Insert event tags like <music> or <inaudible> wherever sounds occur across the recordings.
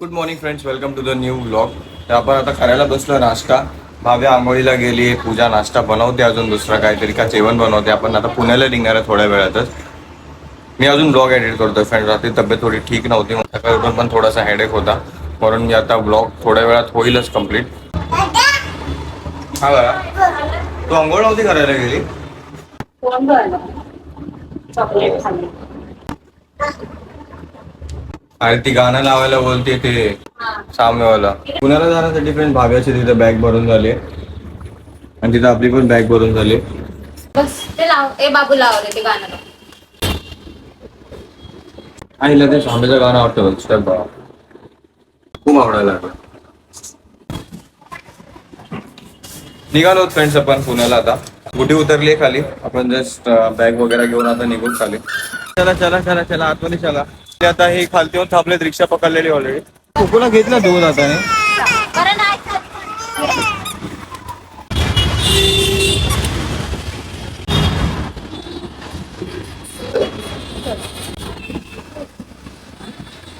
Good morning friends welcome to the new blog तर आपण आता करायला बसलो नाश्ता. भाव्या आंघोळीला गेली पूजा नाश्ता बनवते अजून दुसरा काहीतरी का जेवण बनवते. आपण आता पुण्याला निघणार आहे थोड्या वेळातच. मी अजून ब्लॉग एडिट करतो फ्रेंड रात्री तब्येत थोडी ठीक नव्हती. सकाळी उठून पण थोडासा हेडेक होता. म्हणून मी आता ब्लॉग थोड्या वेळात होईलच कंप्लीट हा बघा तू आंघोळ नव्हती करायला गेली कोण झालं चॉकलेट खाल्ली अरे ती गाणं लावायला बोलते ते साम्यवाला पुण्याला जाण्यासाठी फ्रेंड भाव्याची तिथे बॅग भरून झाली. आणि तिथं आपली पण बॅग भरून झाली. बस ते लाव ए बाबू लावले ते गाणं. लाव. आईला ते स्वामीचं गाणं आवडतं बघ स्टेप बाबा. खूप आवडायला लागलं. निघालो फ्रेंड्स आपण पुण्याला आता. गुटी उतरली खाली. आपण जस्ट बॅग वगैरे घेऊन आता निघून खाली. चला चला चला चला आतमध्ये चला. ते आता हे खालती येऊन थांबलेत रिक्षा पकडलेली ऑलरेडी कुकुला घेतला दूध आता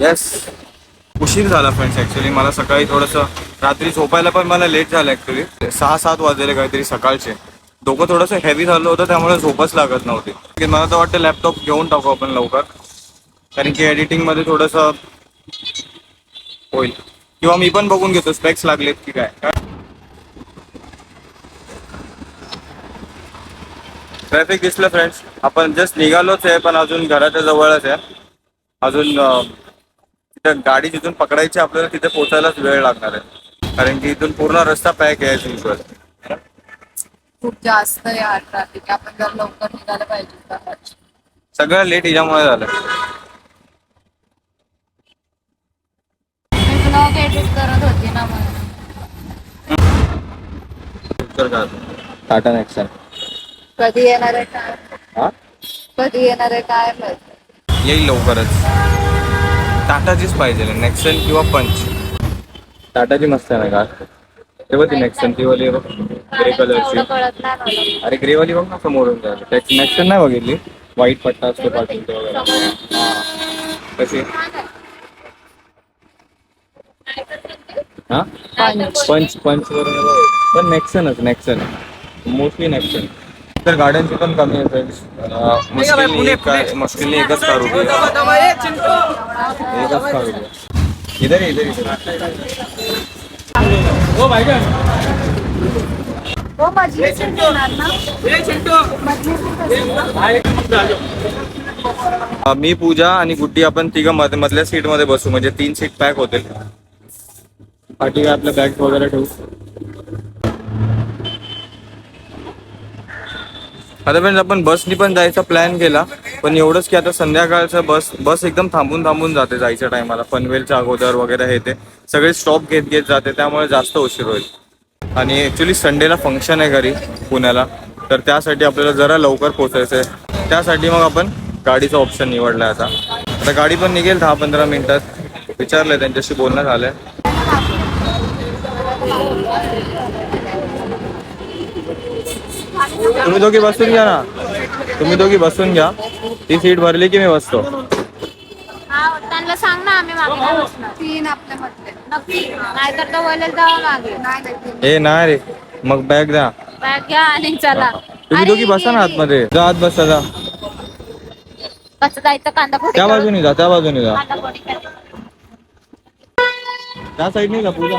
येस उशीर झाला फ्रेंड्स ऍक्च्युली मला सकाळी थोडंसं रात्री झोपायला पण मला लेट झालं ऍक्च्युली सहा सात वाजलेले काहीतरी सकाळचे. डोकं थोडंसं हेवी झालं होतं त्यामुळे झोपच लागत नव्हती. मला तर वाटतं लॅपटॉप घेऊन टाकू आपण लवकर. कारण की एडिटिंगमध्ये थोडंसं होईल. किंवा मी पण बघून घेतो स्पेक्स लागलेत की काय. ट्रॅफिक दिसलं फ्रेंड्स आपण जस्ट निघालोच आहे पण अजून घराच्या जवळच आहे. अजून तिथं गाडी जिथून पकडायची आपल्याला तिथे पोहोचायलाच वेळ लागणार आहे. कारण की इथून पूर्ण रस्ता पॅक आहे युजल खूप जास्त यार ट्रॅफिक आपण जर लवकर निघालं पाहिजे. सगळं लेट हिच्यामुळे झालं. ब्लॉग एडिट करत होती ना म्हणून. टाटा नेक्सन कधी येणार आहे काय? हा? कधी येणार आहे काय माहिती? येईल लवकरच. टाटाचीच पाहिजे नेक्सन किंवा पंच टाटाची मस्त आहे ना का? तेव्हा ती नेक्सन ती वाली बघ. ग्रे कलरची अरे ग्रे वाली बघ ना समोरून जायला त्याची नेक्सन नाही बघितली. व्हाईट पट्टा असतो ते हा. कशी? हा? पंच पंच वरून बघ. पण नेक्सनच नेक्सन मोस्टली नेक्सन तर गाड्यांची पण कमी आहे फ्रेंड्स मुश्किल काय मुश्किल एकच कार उभी आहे. एकच कार उभी आहे. इधर इधर इधर हो मी पूजा आणि गुड्डी आपण तिघं मध मधल्या सीटमध्ये बसू. म्हणजे तीन सीट पॅक होतील. पाठीवर आपल्या बॅग वगैरे ठेवू. आता फ्रेंड्स आपण बसनी पण जायचा प्लॅन केला पण एवढंच की आता संध्याकाळचं बस बस एकदम थांबून थांबून जाते जायच्या टायमाला पनवेलच्या अगोदर वगैरे हे ते. सगळे स्टॉप घेत घेत जाते त्यामुळे जास्त उशीर होईल. आणि ॲक्च्युली संडेला फंक्शन आहे घरी पुण्याला. तर त्यासाठी आपल्याला जरा लवकर पोचायचं आहे त्यासाठी मग आपण गाडीचा ऑप्शन निवडला आहे आता. आता गाडी पण निघेल दहा पंधरा मिनिटात. विचारलंय त्यांच्याशी बोलणं झालंय. तुम्ही दोघी बसून घ्या ना. तुम्ही दोघी बसून घ्या. ती सीट भरली की मी बसतो. हा त्यांना सांग ना आम्ही मागे नाही बसणार. तीन आपल्या मधले. नक्की. नाहीतर तो बोलेल जावा मागे. नाही नाही तीन. ए नाही रे. मग बॅग द्या. बॅग घ्या आणि चला. तुम्ही दोघी बसा ना. आतमध्ये. जा आत बसा जा. कसं जायचं कांदा फोडी त्या करून? बाजूने जा त्या बाजूने जा. कांदा फोडी करून. त्या साईडने जा पूजा.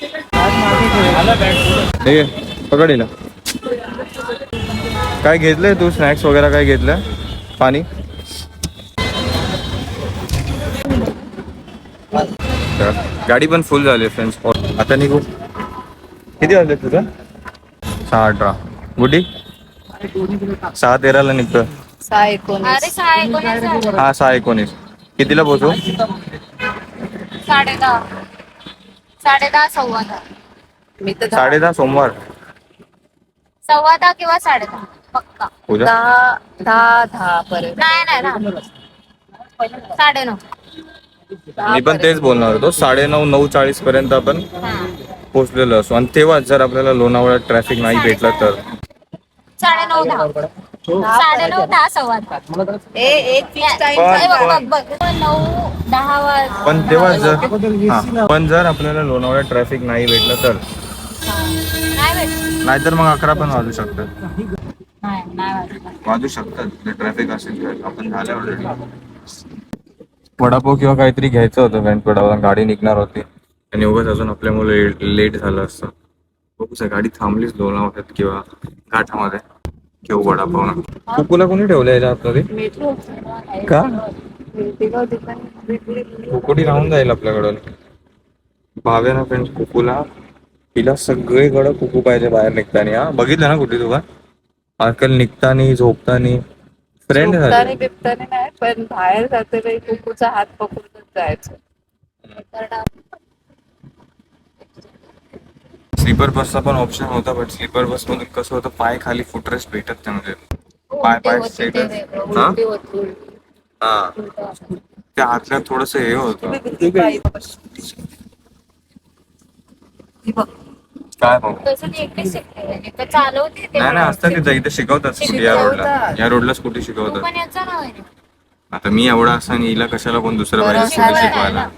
ठीक आहे. पकड हिला. काय घेतलंय तू? स्नॅक्स वगैरे काय घेतलंय पाणी? गाडी पण फुल झाली फ्रेंड्स आता निघू. किती वाजले तुझं? सहा अठरा. गुडी सहा तेराला झालं. हा सहा एकोणीस. कितीला साडे दहा. साडे दहा सव्वा दहा मी तर दहा- साडे दहा सोमवार. सव्वा दहा किंवा साडे दहा पक्का. पूजा दहा दहा दहा पर्यंत. नाही नाही. साडे नऊ मी पण तेच बोलणार होतो. साडे नऊ नऊ चाळीस पर्यंत आपण पोहोचलेलो असू. आणि तेव्हाच जर आपल्याला लोणावळ्यात ट्रॅफिक नाही भेटलं तर? साडे नऊ दहा. साडेनऊ दहा सव्वा दहा. ए एक फिक्स टाइम पण- ए, बघ बघ बघ. नऊ दहा वाज पण तेव्हा जर हा, पण जर आपल्याला लोणावळ्यात ट्रॅफिक नाही भेटलं तर? नाही भेट नाहीतर मग अकरा पण वाजू शकतात. नाही नाही वाजणार. वाजू शकतात. ट्रॅफिक असेल तर आपण झाल्या ऑलरेडी वडापाव किंवा काहीतरी घ्यायचं होतं वडापाव गाडी निघणार होती. आणि उगाच अजून आपल्यामुळे लेट झालं असतं. बघू सर गाडी थांबलीच लोणावळ्यात किंवा घाटामध्ये. किंवा वडापाव. ना कुकूला कोणी ठेवलं याच्या आतमध्ये का? कुकुडी राहून जाईल आपल्याकडून भावे ना फ्रेंड्स कुकूला तिला सगळीकडं कुकू पाहिजे बाहेर निघताना हा? बघितलं ना कुठे तुला आजकाल निघतानी झोपतानी फ्रेंड नाही पण बाहेर जाते कुकूचा हात पकडूनच जायचं. स्लीपर बसचा पण ऑप्शन होता बट स्लीपर बस मधून कसं होतं पाय खाली फुटरेस्ट भेटत नाही म्हणजे. पाय पाय straight ते. हा? उलटी होती, उलटी. हा. होतं. त्या हातल्यात थोडस हे होतं. काय ते. नाही नाही असतं तिथं इथे शिकवतात स्कूटी या रोडला. या रोडला स्कूटी शिकवतात. पण याचा नाव आहे आता मी एवढा असा आणि हिला कशाला कोण दुसरं पाहिजे स्कूटी शिकवायला?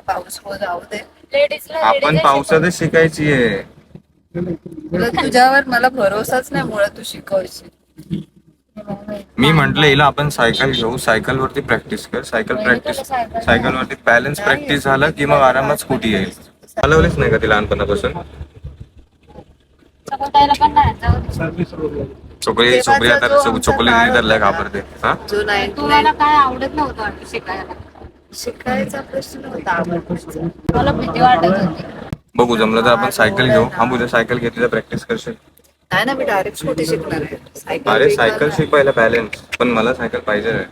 पाऊस हो जाऊ दे लेडीजला आपण पावसातच शिकायची आहे. तुला- तुझ्यावर मला भरोसाच नाही मुळे तू शिकवशील मी म्हंटल हिला आपण सायकल घेऊ. सायकल वरती प्रॅक्टिस कर. सायकल प्रॅक्टिस सायकल वरती बॅलन्स प्रॅक्टिस झालं की मग आरामात स्कूटी येईल. चालवलीच नाही का ती लहानपणापासून. चोकली चोकली आता चोकली काळ तर लय होता. घाबरते. हा? जो नाही तुम्हाला काय आवडत नव्हतं शिकायला? शिकायचा प्रश्न होता. मला भीती वाटत होती. बघू जमलं तर आपण सायकल घेऊ. हा उद्या सायकल घेतली तर प्रॅक्टिस करशील? नाही ना मी डायरेक्ट स्कूटी शिकणार आहे. सायकल अरे शिकणार सायकल नाही. शिकवायला बॅलन्स पण मला सायकल पाहिजे आहे.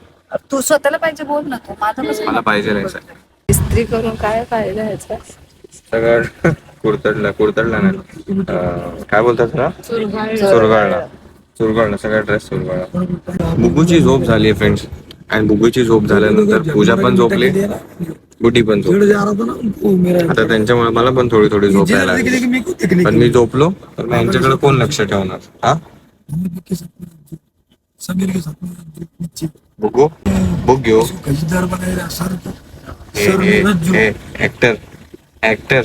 तू स्वतःला पाहिजे बोल ना तू. माझं कसं मला पाहिजे आहे सायकल इस्त्री करून काय फायदा ह्याचा सगळं कुरतडला कुरतडला नाही. अं, काय बोलतात ना चुरगाळला. चुरगाळला. सगळा ड्रेस चुरगाळला. बुगूची झोप झाली आहे फ्रेंड्स आणि बुगूची झोप झाल्यानंतर पूजा पण झोपली. गुटी पण झोपली. आता त्यांच्यामुळे मला पण थोडी थोडी झोप यायला लागली. पण मी झोपलो. तर मग यांच्याकडे कोण लक्ष ठेवणार? हा? बुगू बुक घेऊ. ऍक्टर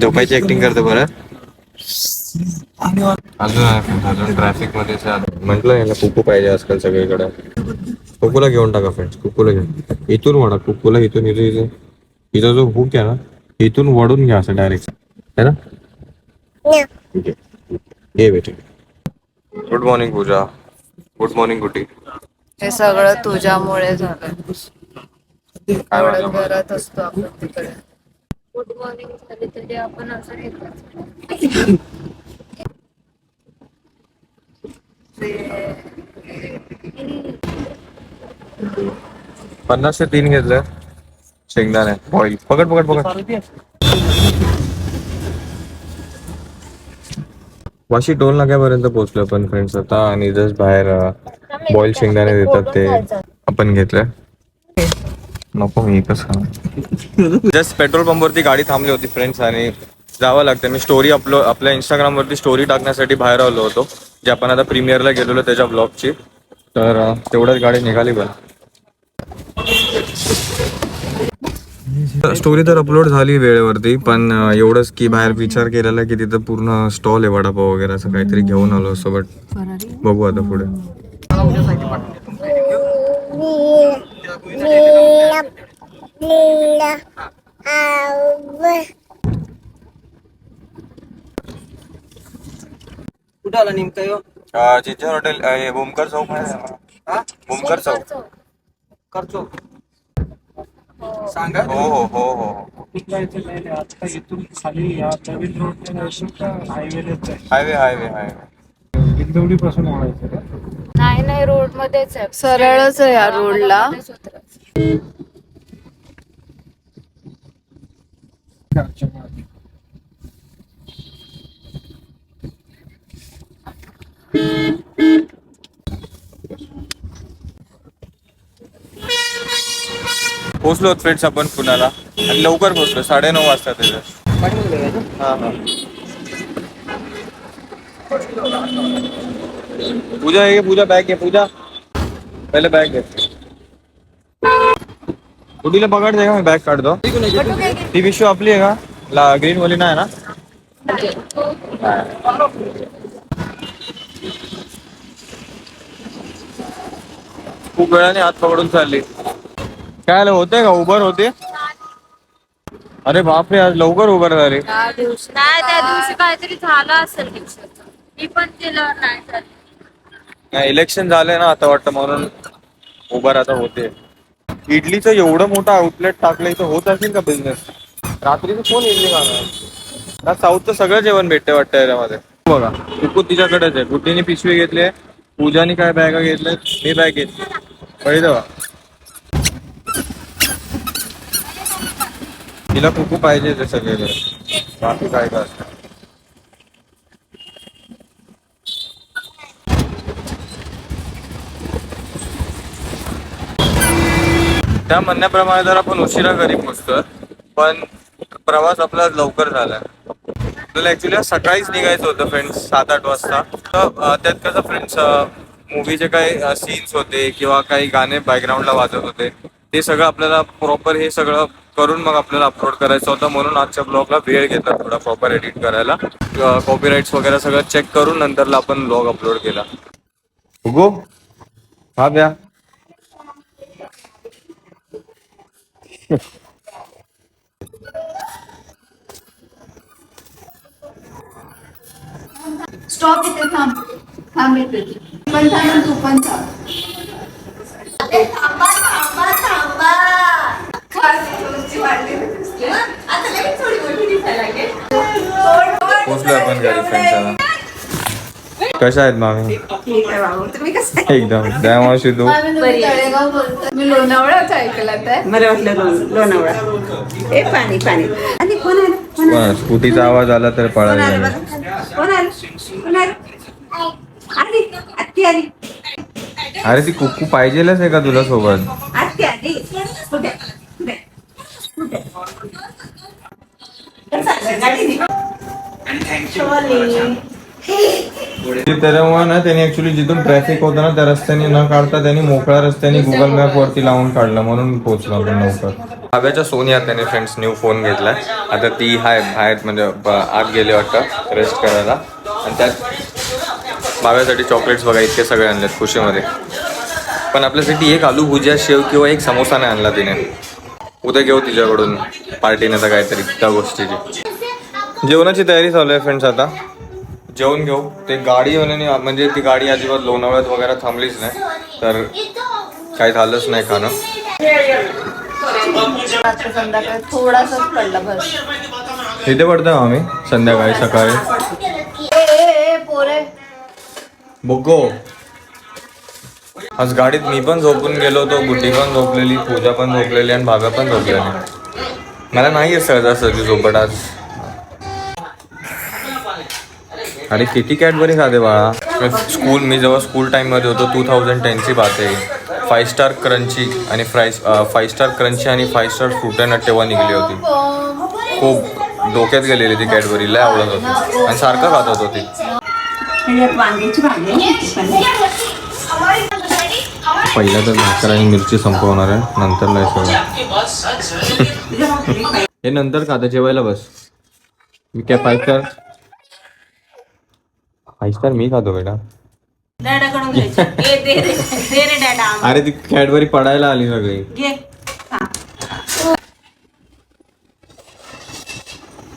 झोपायची ऍक्टिंग करतो बरं. अजून अजून ट्रॅफिकमध्ये म्हटलं याला कुकू पाहिजे आजकाल सगळीकडे. कुकूला घेऊन टाका फ्रेंड्स कुकूला घेऊन. इथून वडा कुकूला इथून इथून इथून. इथं जो हुक आहे ना इथून वडून घ्या असं डायरेक्ट है ना? ठीक आहे. ये बेटे. Good morning Pooja. Good morning Guti. हे सगळं तुझ्यामुळे झालं. एवढं करत असतो आपण तिकडे. गुड मॉर्निंग झाली तरी आपण असं पन्नास ते तीन घेतलं. शेंगदाणे. बॉईल पकड पकड पकड. वाशी टोल नाक्यापर्यंत पोहोचलो आपण फ्रेंड्स आता आणि जस्ट बाहेर बॉईल शेंगदाणे देतात ते आपण घेतलं नको मी एकच जस्ट पेट्रोल पंपवरती गाडी थांबली होती फ्रेंड्स आणि जावं लागतं. मी स्टोरी अपलोड आपल्या इंस्टाग्राम वरती स्टोरी टाकण्यासाठी बाहेर आलो होतो जे आपण आता प्रीमियरला गेलेलो त्याच्या ब्लॉगची तर तेवढ्याच गाडी निघाली पण. स्टोरी तर अपलोड झाली वेळेवरती पण एवढंच की बाहेर विचार केलेला की तिथं पूर्ण स्टॉल आहे वडापाव वगैरे असं काहीतरी घेऊन आलो असं बट बघू आता पुढे. कुठं आला नेमकं? जिंजर हॉटेल हे भूमकर चौक. आहे हा? भूमकर चौक. करचो सांगा. हो हो हो हो. नाही नाही. आता इथून खाली या नवीन रोड हायवेलाच आहे. हायवे हायवे हायवे हिंदवडी पासून वळायचं का नाही नाही रोड मध्येच आहे. सरळच आहे या रोडला. मध्येच उतरायचं. घरच्या मागे. पोहोचलो फ्रेंड्स आपण पुण्याला. आणि लवकर पोहोचलो साडेनऊ वाजता त्याच्या पाठीमागे बघायचं हा हा. पूजा आहे पूजा? बॅग घे पूजा। पहिले बॅग घे कुठीला पकड दे का मी बॅग काढतो ती पिशवी आपली आहे का ला, ग्रीन वाली ना खूप हात पकडून चालली काय होते का उबर होते अरे बापरे आज लवकर उबर झाली त्या दिवशी काहीतरी झालं असेल मी पण केलं नाही नाही इलेक्शन झालंय ना आता वाटतं म्हणून उबर आता होते. इडलीचं एवढं मोठं आउटलेट टाकलं इथं होत असेल का बिझनेस रात्रीचं कोण इडली खाणार? साऊथचं सगळं जेवण भेटते वाटतं याच्यामध्ये. बघा कुकू तिच्याकडेच आहे. गुड्डीने पिशवी घेतली आहे पूजाने काय बॅगा घेतल्या मी बॅग घेतली. कळी का तिला कुकू पाहिजे ते सगळे बाकी काय काय असतं त्या म्हणण्याप्रमाणे जर आपण उशिरा घरी पोचतोय पण प्रवास आपला लवकर झालाय आपल्याला ऍक्च्युली सकाळीच निघायचं होतं फ्रेंड्स सात आठ वाजता. तर त्यात कसं फ्रेंड्स मूवीचे काही सीन्स होते किंवा काही गाणे बॅकग्राऊंडला वाजत होते ते सगळं आपल्याला प्रॉपर हे सगळं करून मग आपल्याला अपलोड करायचं होतं. म्हणून आजच्या ब्लॉगला वेळ घेतला थोडा प्रॉपर एडिट करायला. कॉपीराईट्स वगैरे सगळं चेक करून नंतरला आपण ब्लॉग अपलोड केला. उगो हा द्या स्टॉप इथे थांब थांब इथे पण थांब तू पण थांब खास तुमची वाढली. आता लगेच थोडी मोठी दिसायला लागेल. पोचलो आपण घरी फ्रेंड्स कशा आहेत मामी? तुम्ही कसं एकदम. द्या मावशी तू? आम्ही दोघी तळेगाव बोलतो मी लोणावळाच ऐकलं तर. मला वाटलं लोण- लोणावळा. ए पाणी पाणी. आणि कोण आलं? कोण आलं? स्कूटीचा आवाज आला तर कोण पळायला आलं? कोण आलं? कोण आलं? आली. आत्ती आली. अरे ती कुक्कू पाहिजेलच आहे का तुला सोबत? आत्ती आली. कुठे कुठे कुठे कसं चाललंय? गाडीने? शोले. त्याच्यामुळे ना त्यांनी ऍक्च्युली जिथून ट्रॅफिक होतं ना त्या रस्त्याने न काढता त्यांनी मोकळ्या रस्त्याने गुगल मॅप वरती लावून काढलं म्हणून पोहोचलो आपण लवकर. हव्याच्या सोनिया त्याने फ्रेंड्स न्यू फोन घेतलाय. आता ती हाय बाहेर म्हणजे आत गेले वाटतं रेस्ट करायला. आणि त्यात भाव्यासाठी चॉकलेट्स बघा इतके सगळे आणलेत खुशीमध्ये. पण आपल्यासाठी एक आलू भुजिया शेव किंवा एक समोसा नाही आणला तिने. उद्या घेऊ तिच्याकडून पार्टीने तर काहीतरी त्या गोष्टीची. जेवणाची तयारी चालू आहे फ्रेंड्स आता. जेवण घेऊ. ते गाडीवाल्याने म्हणजे ती गाडी अजिबात लोणावळ्यात वगैरे थांबलीच नाही. तर काही झालंच नाही खाणं. संध्याकाळी थोडासाच पडला बस इथे पडतो आम्ही संध्याकाळी सकाळी. पोरे बघो. आज गाडीत मी पण झोपून गेलो होतो गुड्डी पण झोपलेली पूजा पण झोपलेली आणि भाव्या पण झोपलेली. मला नाही आहे सहजासहजी झोपट आज. अरे किती कॅडबरी खाते बाळा? स्कूल मी जेव्हा स्कूल टाईममध्ये होतो टू थाउजंड टेनची बात. आहे फाय स्टार क्रंची आणि फ्राय फाय स्टार क्रंची आणि फाय स्टार फ्रुटनट तेव्हा निघली होती. खूप डोक्यात गेलेली ती कॅडबरी लय आवडत होती. आणि सारखं खात होती ती पहिल्या तर भाकर आणि मिरची संपवणार आहे. नंतर नाही सगळं. हे नंतर खाता जेवायला बस. मी काय फाईव्ह स्टार फाईव्ह स्टार मी खातो बेटा. डॅडाकडून घ्यायची. ए दे रे दे रे डॅडा अरे ती कॅडबरी पडायला आली सगळी. घे हा.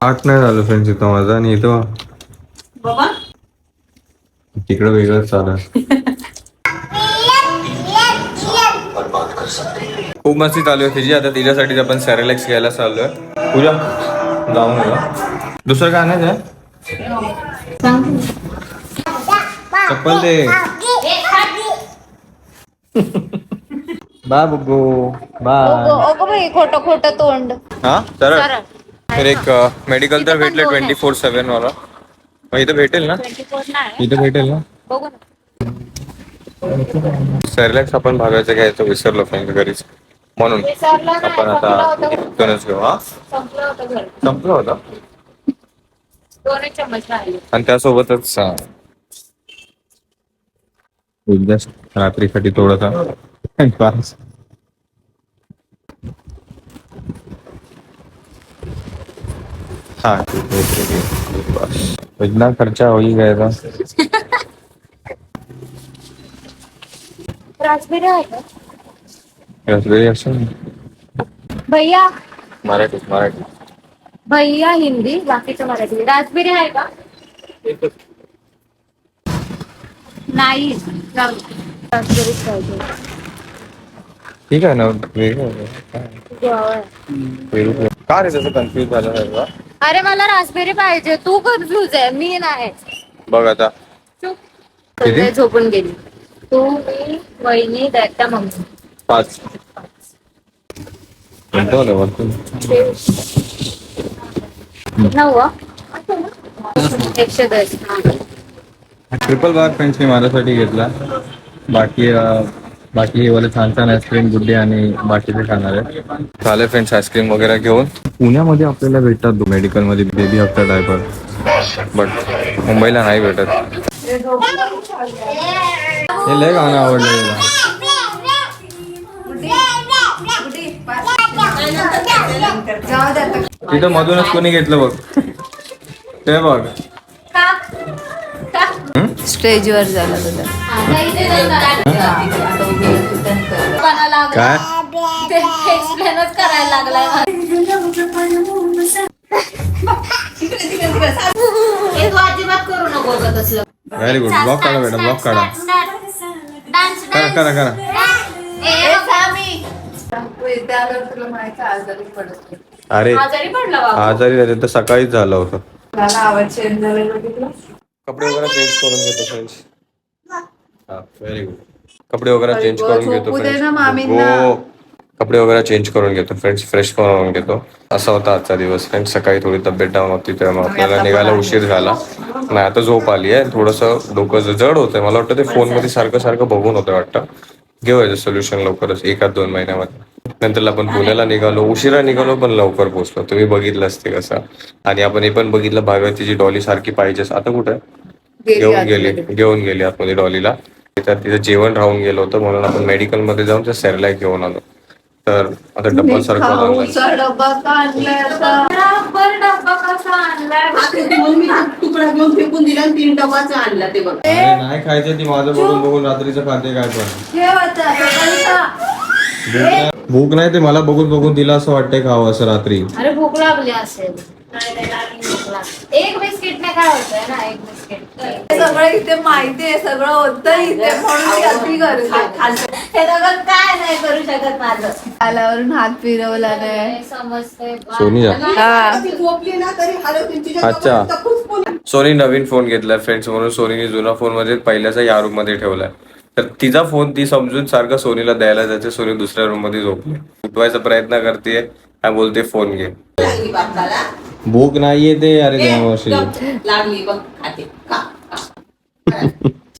आठ नाही झालं फ्रेंड्स इथं माझं आणि इथं बाबा. तिकडं वेगळंच चालू आहे. खूप मस्ती चालू आहे तिची आता तिच्यासाठी आपण सॅरेलेक्स घ्यायला चाललोय पूजा जाऊन येऊ दुसरं काय आणायचं आहे? चप्पल दे. Bye बुगो bye. अगं बाई खोटं खोटं तोंड. हा? तर तर एक मेडिकल तर भेटले ट्वेंटी फोर सेवन वाला. मग इथं भेटेल ना? इथं भेटेल ना? बघू ना. सेरलॅक्स आपण भागायचं घ्यायचं विसरलो फ्रेंड घरीच. म्हणून आपण आता. इथूनच घेऊ हा? संपलं होतं आणि त्यासोबतच जस्ट रात्रीसाठी थोडासा टाइमपास <laughs> हाँ बस। इतना खर्चा हो ही गया था। रसबेरी भैया। मराठी मराठी। भैया हिंदी बाकीचं मराठी। राजबेरी आहे का नाही पाहिजे ठीक आहे ना वेगळं आहे. काय? गोवा आहे. वेगळं. का रे तसं कन्फ्युज झालं सर्व अरे मला राजबेरी पाहिजे तू कन्फ्यूज आहे मी नाही बघ आता चुप किती? संजय झोपून गेली तू मी वहिनी दत्ता मम्मी पाच म्हणतो आलं वरतून. नऊ एकशे दस ट्रिपल बार फ्रेंड्स मी माझ्यासाठी घेतला. बाकी बाकी हे वाले छान छान आईस्क्रीम गुड्डे आणि बाकीचे खाणार. आहे झाले फ्रेंड्स आईस्क्रीम वगैरे घेऊन. पुण्यामध्ये आपल्याला भेटतात मेडिकलमध्ये. बेबी हफ्ता डायपर बट मुंबईला नाही भेटत. हे लय गाणं आवडलं तिथं मधूनच कोणी घेतलं बघ. ते बघ. स्टेजवर झाला काय? एक्सप्लेनच करायला लागलाय हे व्हेरी गुड ब्लॉक काढा बेटा ब्लॉक काढा. डान्स करा करा करा. अरे आजारी पडला बाबा. आजारी राहिले तर सकाळीच झालं होतं. कपडे वगैरे चेंज करून घेतो फ्रेंड्स हा व्हेरी गुड कपडे वगैरे चेंज करून घेतो. मामींना. हो. कपडे वगैरे चेंज करून घेतो फ्रेंड्स फ्रेश करून घेतो. असा होता आजचा दिवस फ्रेंड्स सकाळी थोडी तब्येत डाऊन होती त्यामुळे आपल्याला निघायला उशीर झाला. नाही आता झोप आली आहे. थोडंसं डोकं जड होतंय. मला वाटतं ते फोनमध्ये सारखं सारखं बघून होतं वाटतं. घेऊया सोल्युशन लवकरच एका दोन महिन्यामध्ये. नंतर आपण पुण्याला निघालो उशिरा निघालो पण लवकर पोहोचलो. तुम्ही बघितलं असते कसं. आणि आपण हे पण बघितलं भागवतीची डॉली सारखी पाहिजेच. आता कुठे? गेली घेऊन गेली. घेऊन गेली आतमध्ये डॉलीला. तिथं तिचं जेवण राहून गेलं होतं म्हणून आपण मेडिकलमध्ये जाऊन त्या सेरलॅक घेऊन आलो. तर आता सारखं डब्बा का आणलाय आता? बरोबर डब्बा कसा आणलाय? म्हणून मी तुकडा घेऊन फेकून दिला आणि तीन डबाचा आणला ते बघ. अरे नाही खायचं ती माझं बघून बघून रात्रीचं खाते काय पण. भूक नाही- ते मला बघून बघून तिला असं वाटतंय खावं असं रात्री. अरे भूक लागली असेल. एक बिस्किट नाही काय होतंय ना एक बिस्किट. हे सगळं इथे माहिती आहे सगळं होतं इथे म्हणून मी अगदी करते हे दोघं काय नाही करू शकत माझं. हात फिरवला नाही हे. सोनी जा. हा झोपली ना तरी तिच्या अच्छा. डोक्यात सोनी नवीन फोन घेतलाय फ्रेंड्स म्हणून सोनीने जुना फोनमध्ये पहिल्याचा या रूममध्ये ठेवलाय. तर तिचा फोन ती समजून सारखा सोनीला द्यायला जाते. सोनी दुसऱ्या रूममध्ये झोपली उठवायचा प्रयत्न करते काय बोलते फोन घे. भूक नाहीये ते अरे.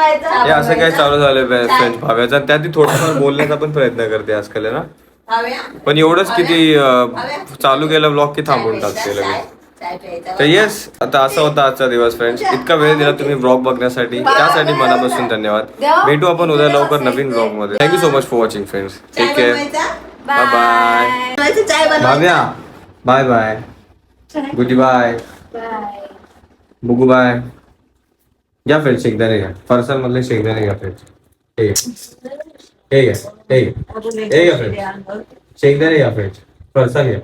हे असं काय चालू झालं फ्रेंड्स भाव्याचा? त्या ती थोडंफार बोलण्याचा पण प्रयत्न करते आजकाल ना? पण एवढंच किती चालू केलं ब्लॉग की थांबून टाकते लगेच. तर येस आता असा होता आजचा दिवस फ्रेंड्स इतका वेळ दिला तुम्ही ब्लॉग बघण्यासाठी. त्यासाठी मनापासून धन्यवाद. भेटू आपण उद्या लवकर नवीन ब्लॉग मध्ये thank you so much for watching friends take care bye bye Bhavya bye bye Gudi bye Bugu bye या फ्रेंड्स शेकदाणे घ्या फरसाण मधले शेकदाणे घ्या फ्रेंड्स हे घ्या हे घ्या हे घ्या घ्या फ्रेंड्स शेकदाणे घ्या फ्रेंड्स फरसाण घ्या